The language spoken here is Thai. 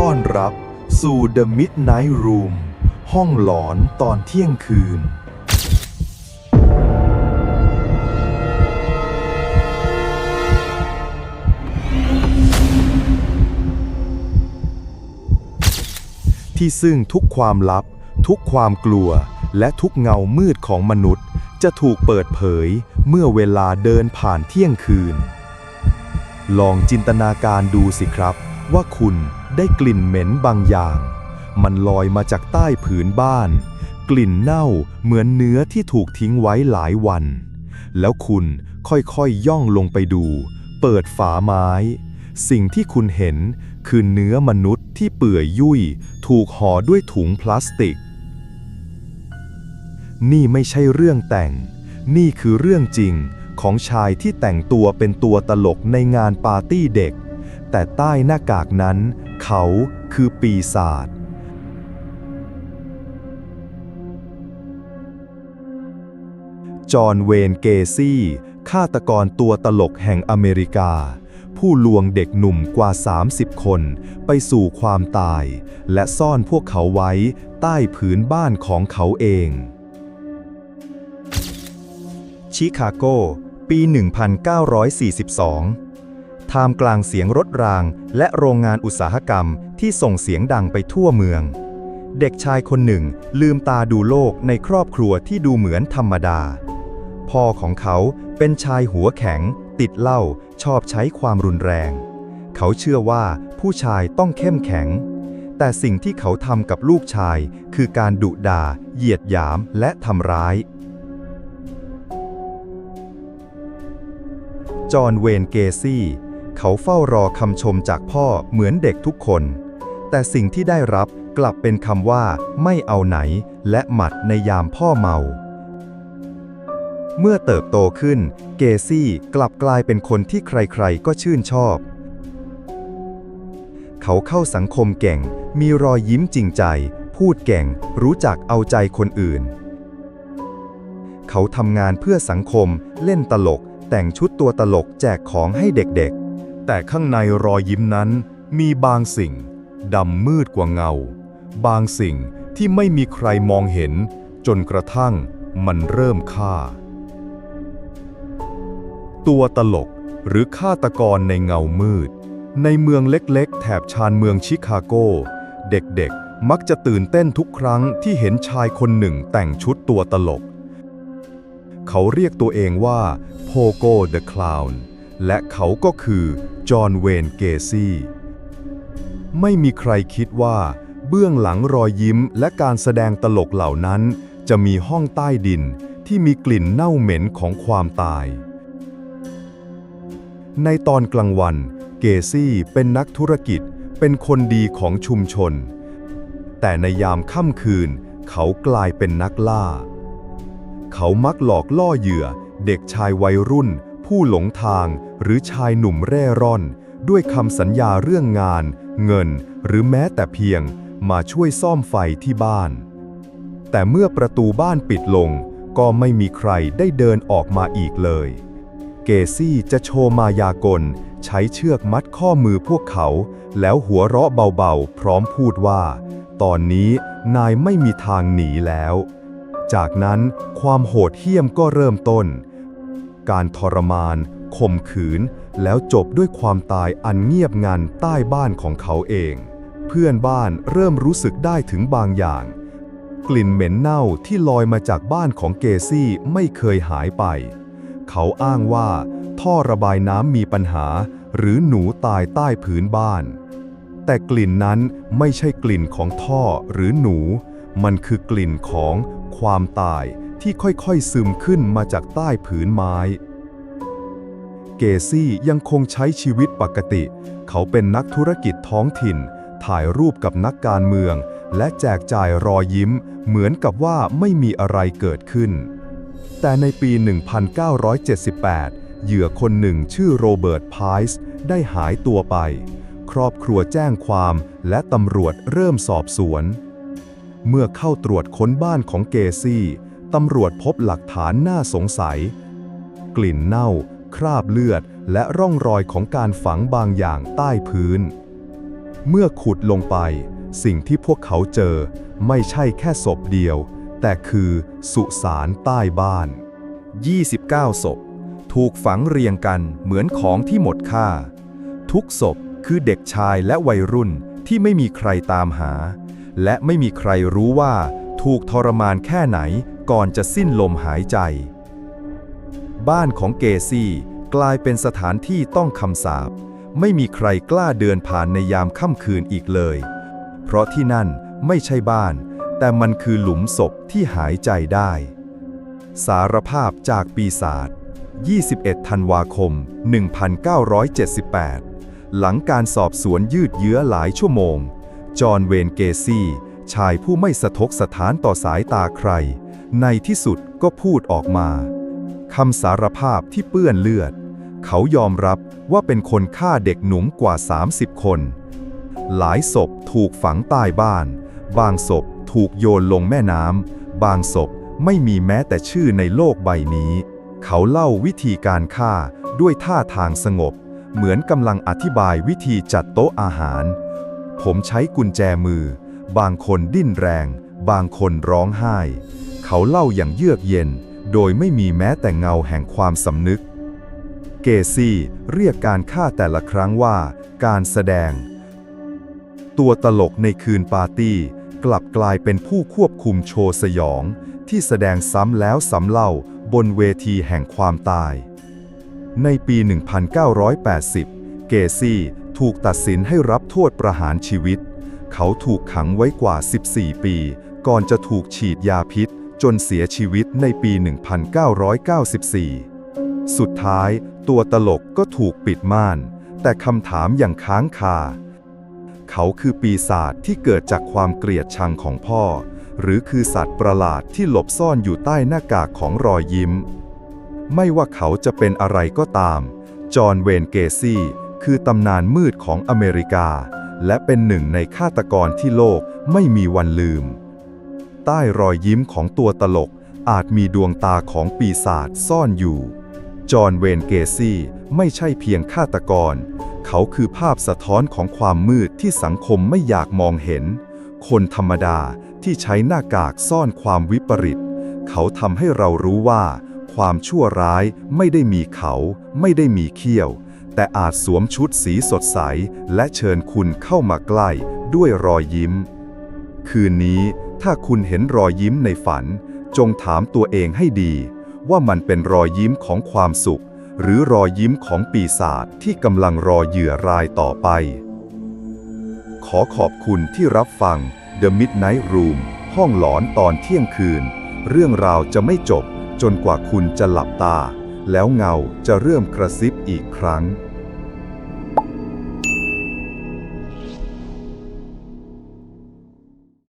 ต้อนรับสู่ The Midnight Room ห้องหลอนตอนเที่ยงคืน ที่ซึ่งทุกความลับ ทุกความกลัว และทุกเงามืดของมนุษย์ จะถูกเปิดเผยเมื่อเวลาเดินผ่านเที่ยงคืน ลองจินตนาการดูสิครับ ว่าคุณได้กลิ่นเหม็นบางอย่าง มันลอยมาจากใต้ผืนบ้าน กลิ่นเน่าเหมือนเนื้อที่ถูกทิ้งไว้หลายวัน แล้วคุณค่อยๆย่องลงไปดู เปิดฝาไม้ สิ่งที่คุณเห็นคือเนื้อมนุษย์ที่เปื่อยยุ่ย ถูกห่อด้วยถุงพลาสติก นี่ไม่ใช่เรื่องแต่ง นี่คือเรื่องจริงของชายที่แต่งตัวเป็นตัวตลกในงานปาร์ตี้เด็ก แต่ใต้หน้ากากนั้น เขาคือปีศาจจอห์นเวนเกซี่ ฆาตกรตัวตลกแห่งอเมริกา ผู้ลวงเด็กหนุ่มกว่า 30 คนไปสู่ความตาย และซ่อนพวกเขาไว้ใต้ผืนบ้านของเขาเอง ชิคาโก ปี 1942 ท่ามกลางเสียงรถราง และโรงงานอุตสาหกรรมที่ส่งเสียงดังไปทั่วเมือง เด็กชายคนหนึ่งลืมตาดูโลกในครอบครัวที่ดูเหมือนธรรมดา พ่อของเขาเป็นชายหัวแข็ง ติดเหล้าชอบใช้ความรุนแรง เขาเชื่อว่าผู้ชายต้องเข้มแข็ง แต่สิ่งที่เขาทำกับลูกชายคือการดุด่า เหยียดหยามและทำร้ายจอห์น เวน เกซี่ เขาเฝ้ารอคำชมจากพ่อเหมือนเด็กทุกคน แต่สิ่งที่ได้รับกลับเป็นคำว่าไม่เอาไหน และหมัดในยามพ่อเมา เมื่อเติบโตขึ้น เกซี่กลับกลายเป็นคนที่ใครๆก็ชื่นชอบ เขาเข้าสังคมเก่ง มีรอยยิ้มจริงใจ พูดเก่ง รู้จักเอาใจคนอื่น เขาทำงานเพื่อสังคม เล่นตลก แต่งชุดตัวตลกแจกของให้เด็กๆ แต่ข้างในรอยยิ้มนั้นมีบางสิ่งดำมืดกว่าเงา บางสิ่งที่ไม่มีใครมองเห็น จนกระทั่งมันเริ่มฆ่า ตัวตลกหรือฆาตกรในเงามืด ในเมืองเล็กๆ แถบชานเมืองชิคาโก เด็กๆ มักจะตื่นเต้นทุกครั้งที่เห็นชายคนหนึ่งแต่งชุดตัวตลก เขาเรียกตัวเองว่าโพโกเดอะคลาวน์ และเขาก็คือ จอห์นเวนเกซี่ ไม่มีใครคิดว่า เบื้องหลังรอยยิ้มและการแสดงตลกเหล่านั้น จะมีห้องใต้ดินที่มีกลิ่นเน่าเหม็นของความตาย ในตอนกลางวัน เกซี่เป็นนักธุรกิจ เป็นคนดีของชุมชน แต่ในยามค่ำคืน เขากลายเป็นนักล่า เขามักหลอกล่อเหยื่อเด็กชายวัยรุ่น ผู้หลงทางหรือชายหนุ่มเร่ร่อน ด้วยคำสัญญาเรื่องงาน เงิน หรือแม้แต่เพียงมาช่วยซ่อมไฟที่บ้าน แต่เมื่อประตูบ้านปิดลง ก็ไม่มีใครได้เดินออกมาอีกเลย เกซี่จะโชว์มายากล ใช้เชือกมัดข้อมือพวกเขา แล้วหัวเราะเบาๆ พร้อมพูดว่า ตอนนี้นายไม่มีทางหนีแล้ว จากนั้นความโหดเหี้ยมก็เริ่มต้น การทรมานข่มขืน แล้วจบด้วยความตายอันเงียบงันใต้บ้านของเขาเอง เพื่อนบ้านเริ่มรู้สึกได้ถึงบางอย่าง กลิ่นเหม็นเน่าที่ลอยมาจากบ้านของเกซี่ไม่เคยหายไป เขาอ้างว่า ท่อระบายน้ำมีปัญหา หรือหนูตายใต้ผืนบ้าน แต่กลิ่นนั้นไม่ใช่กลิ่นของท่อหรือหนู มันคือกลิ่นของความตาย ที่ค่อยๆซึมขึ้นมาจากใต้ผืนไม้ เกซี่ยังคงใช้ชีวิตปกติ เขาเป็นนักธุรกิจท้องถิ่น ถ่ายรูปกับนักการเมือง และแจกจ่ายรอยยิ้ม เหมือนกับว่าไม่มีอะไรเกิดขึ้น แต่ในปี 1978 เหยื่อคนหนึ่งชื่อโรเบิร์ตไพร์ได้หายตัวไป ครอบครัวแจ้งความและตำรวจเริ่มสอบสวน เมื่อเข้าตรวจค้นบ้านของเกซี่ ตำรวจพบหลักฐานน่าสงสัย กลิ่นเน่า คราบเลือด และร่องรอยของการฝังบางอย่างใต้พื้น เมื่อขุดลงไป สิ่งที่พวกเขาเจอ ไม่ใช่แค่ศพเดียว แต่คือสุสานใต้บ้าน 29 ศพ ถูกฝังเรียงกันเหมือนของที่หมดค่า ทุกศพคือเด็กชายและวัยรุ่นที่ไม่มีใครตามหา และไม่มีใครรู้ว่าถูกทรมานแค่ไหน ก่อนจะสิ้นลมหายใจ บ้านของเกซี่กลายเป็นสถานที่ต้องคำสาป ไม่มีใครกล้าเดินผ่านในยามค่ำคืนอีกเลย เพราะที่นั่นไม่ใช่บ้าน แต่มันคือหลุมศพที่หายใจได้ สารภาพจากปีศาจ 21 ธันวาคม 1978 หลังการสอบสวนยืดเยื้อหลายชั่วโมง จอห์น เวนเกซี่ ชายผู้ไม่สะทกสถานต่อสายตาใคร ในที่สุดก็พูดออกมาคำสารภาพที่เปื้อนเลือด เขายอมรับว่าเป็นคนฆ่าเด็กหนุ่มกว่า 30 คน หลายศพถูกฝังใต้บ้าน บางศพถูกโยนลงแม่น้ำ บางศพไม่มีแม้แต่ชื่อในโลกใบนี้ เขาเล่าวิธีการฆ่าด้วยท่าทางสงบ เหมือนกำลังอธิบายวิธีจัดโต๊ะอาหาร ผมใช้กุญแจมือ บางคนดิ้นแรง บางคนร้องไห้ เขาเล่าอย่างเยือกเย็น โดยไม่มีแม้แต่เงาแห่งความสำนึก เกซี่เรียกการฆ่าแต่ละครั้งว่า การแสดง ตัวตลกในคืนปาร์ตี้ กลับกลายเป็นผู้ควบคุมโชว์สยอง ที่แสดงซ้ำแล้วซ้ำเล่าบนเวทีแห่งความตาย ในปี 1980 เกซี่ถูกตัดสินให้รับโทษประหารชีวิต เขาถูกขังไว้กว่า 14 ปี ก่อนจะถูกฉีดยาพิษ จนเสียชีวิตในปี 1994 สุดท้ายตัวตลกก็ถูกปิดม่าน แต่คำถามยังค้างคา เขาคือปีศาจที่เกิดจากความเกลียดชังของพ่อ หรือคือสัตว์ประหลาดที่หลบซ่อนอยู่ใต้หน้ากากของรอยยิ้ม ไม่ว่าเขาจะเป็นอะไรก็ตาม จอห์นเวนเกซี่คือตำนานมืดของอเมริกา และเป็นหนึ่งในฆาตกรที่โลกไม่มีวันลืม ใต้รอยยิ้มของตัวตลกอาจมีดวงตาของปีศาจซ่อนอยู่ จอห์นเวนเกซี่ไม่ใช่เพียงฆาตกร เขาคือภาพสะท้อนของความมืดที่สังคมไม่อยากมองเห็น คนธรรมดาที่ใช้หน้ากากซ่อนความวิปริต เขาทำให้เรารู้ว่า ความชั่วร้ายไม่ได้มีเขาไม่ได้มีเขี้ยว แต่อาจสวมชุดสีสดใส และเชิญคุณเข้ามาใกล้ด้วยรอยยิ้ม คืนนี้ ถ้าคุณเห็นรอยยิ้มในฝัน จงถามตัวเองให้ดี ว่ามันเป็นรอยยิ้มของความสุข หรือรอยยิ้มของปีศาจที่กำลังรอเหยื่อรายต่อไป ขอขอบคุณที่รับฟัง The Midnight Room ห้องหลอนตอนเที่ยงคืน เรื่องราวจะไม่จบจนกว่าคุณจะหลับตา แล้วเงาจะเริ่มกระซิบอีกครั้ง